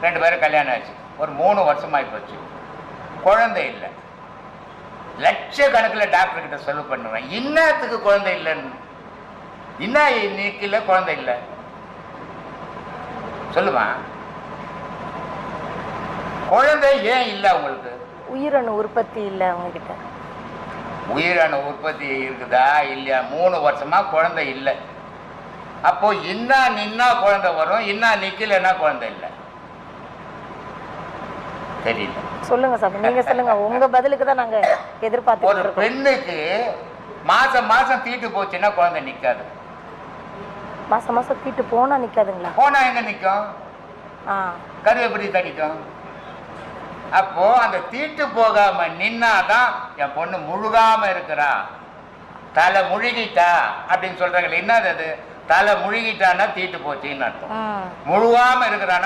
ரெண்டு பேரும் கல்யாணம் ஆச்சு ஒரு மூணு வருஷமாகி போச்சு. குழந்தை இல்லை. லட்சக்கணக்கில் டாக்டர் கிட்ட செலவு பண்ணுவேன். இன்னத்துக்கு குழந்தை இல்லைன்னு? என்ன இன்னைக்கு குழந்தை இல்லை? சொல்லுமா? குழந்தை ஏன் இல்லை உங்களுக்கு? உயிரணு உற்பத்தி இல்லை அவங்கக்கிட்ட உயிரணு உற்பத்தி இருக்குதா இல்லையா? மூணு வருஷமா குழந்தை இல்லை. அப்போ இன்னா நின்னா குழந்தை வரும் இன்னா நிக்கலைன்னா குழந்தை இல்லை. தெரியல. சொல்லுங்க சாமி நீங்க சொல்லுங்க. உங்க பதிலுக்கு தான் நாங்க ஒரு எதிர்பார்த்துட்டு இருக்கோம். பெண்ணுக்கு மாசம் மாசம் தீட்டு போச்சுன்னா குழந்தை நிக்காது. மாசம் மாசம் தீட்டு போனா நிக்காதுங்களா? போனா எங்க நிக்கும்? ஆ. கரு எப்படி தடிக்கும் அப்போ அந்த தீட்டு போகாம நின்னாதான் என் பொண்ணு முழுகாம இருக்கிறா. தலை முழுகிட்டா அப்படின்னு சொல்றாங்களே என்னது அது? தலை முழுகிட்டான்னா தீட்டு போச்சுன்னு அர்த்தம். முழுகாம இருக்கிறான்னா